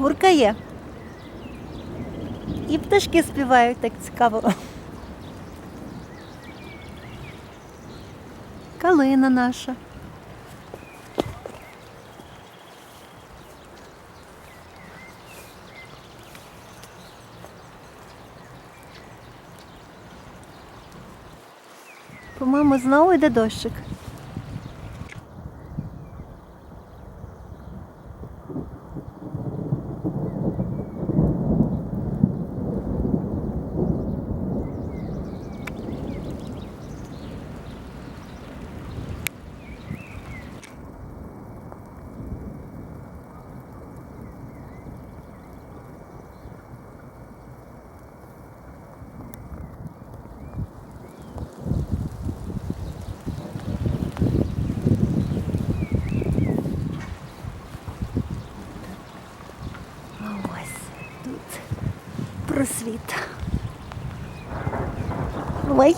гуркає. І пташки співають так цікаво. Калина наша. По-моєму, знову йде дощик. просвіт. Ой.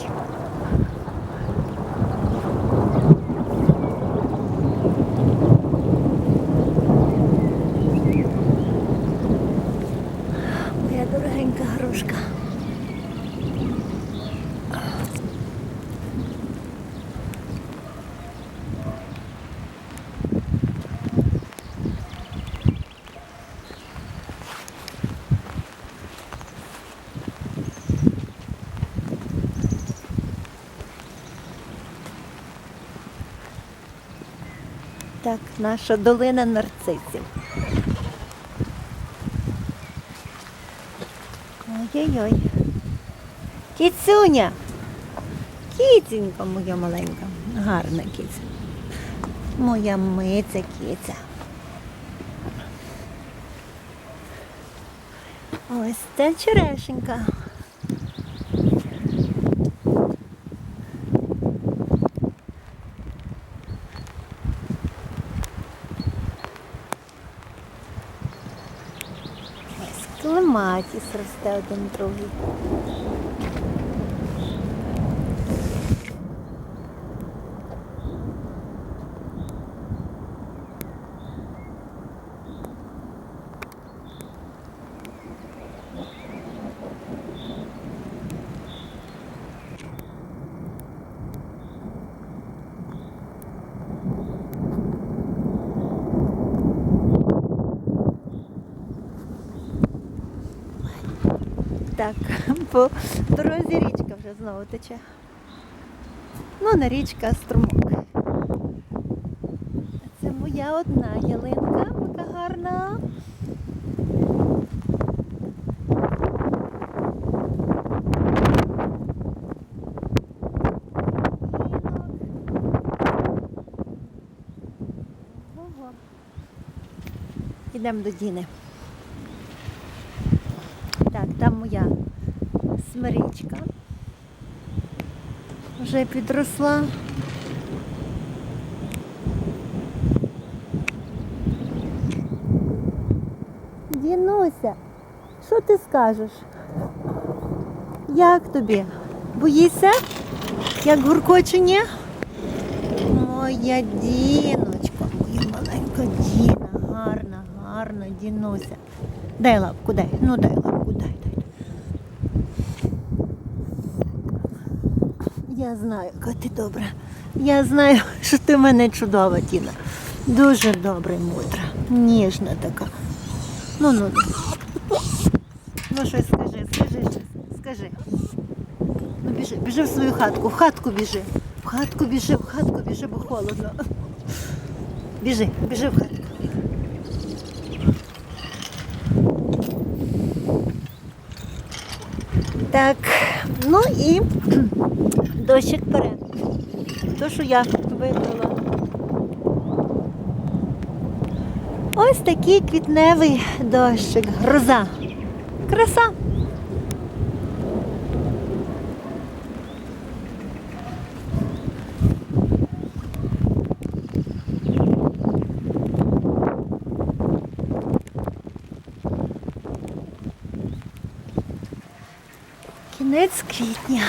Так, наша долина нарцисів. Ой-ой-ой. Кіцюня. Кіценька моя маленька. Гарна кіця. Моя миця кіця. Ось це черешенька. Ось клематіс росте один другий. Так, по дорозі річка вже знову тече. Ну, не річка, а струмок. Це моя одна ялинка, яка гарна. Ого. Йдемо до Діни. Там моя смирічка. Вже підросла. Дінуся, що ти скажеш? Як тобі? Боїшся? Як гуркочення? Моя діночка, моя маленька Діна, гарна, гарна Дінуся. Дай лапку, дай, ну дай лапку, дай, дай. Я знаю, яка ти добра. Я знаю, що ти в мене чудова, Діна. Дуже добра і мудра, ніжна така. Ну, ну, ну. Ну щось скажи, скажи щось, скажи. Ну біжи, біжи в свою хатку, в хатку біжи. В хатку біжи, в хатку біжи, бо холодно. Біжи, біжи в хатку. Так, ну і дощик перед. То, що я вибрала. Ось такий квітневий дощик, гроза. Краса. Кінець квітня.